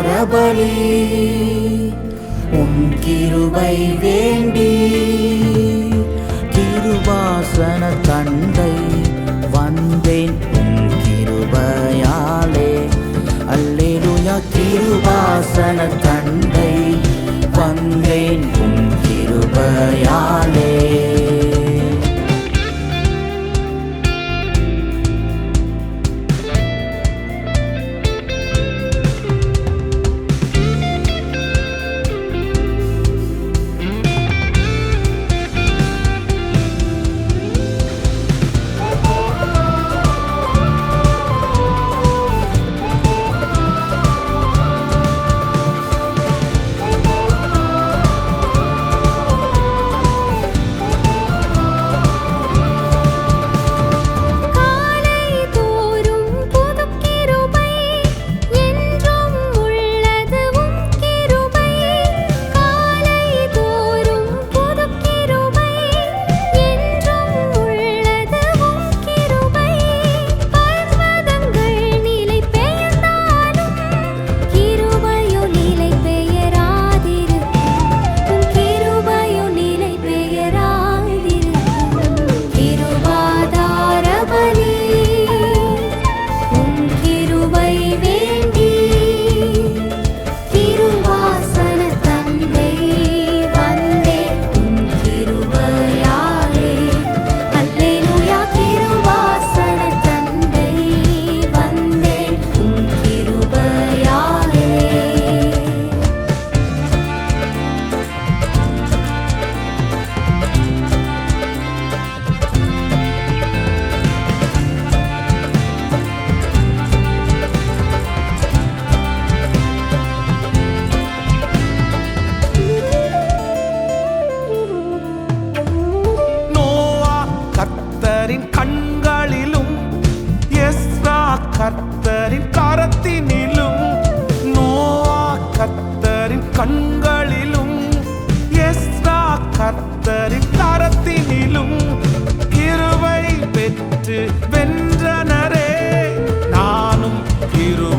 நரபலி உன் கிருபை வேண்டி கிருபாசன தந்தை வந்தேன். உன் கிருபையாலே. அல்லேலுயா கிருபாசன தந்தை வந்தேன். உன் கிருபையாலே.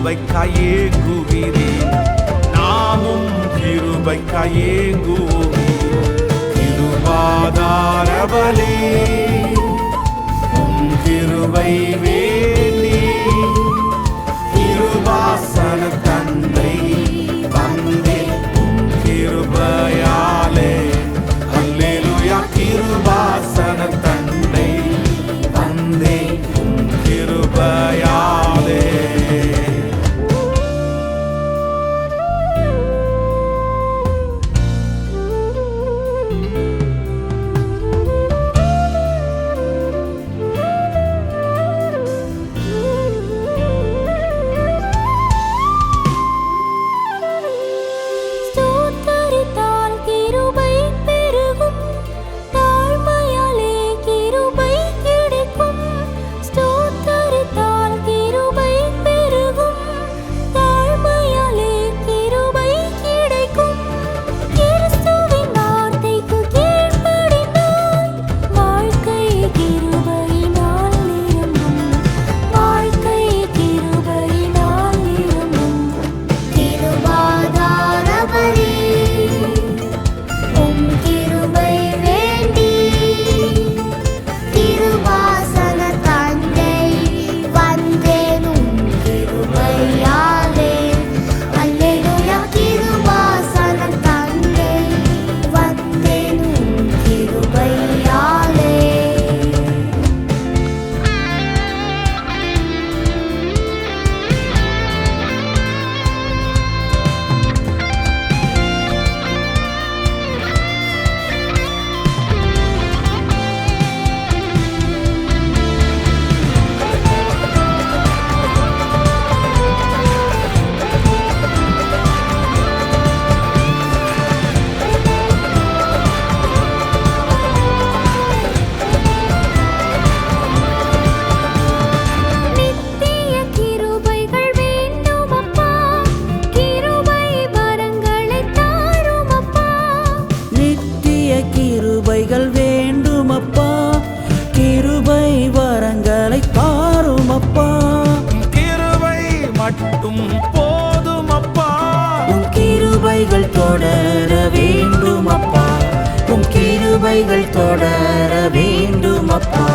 கிருபைக்காயே குவிரே நாமும் கிருபைக்காயே கு கிருபைகள் தொடர வேண்டும் அப்பா உம் கிருபைகள் தொடர வேண்டும் அப்பா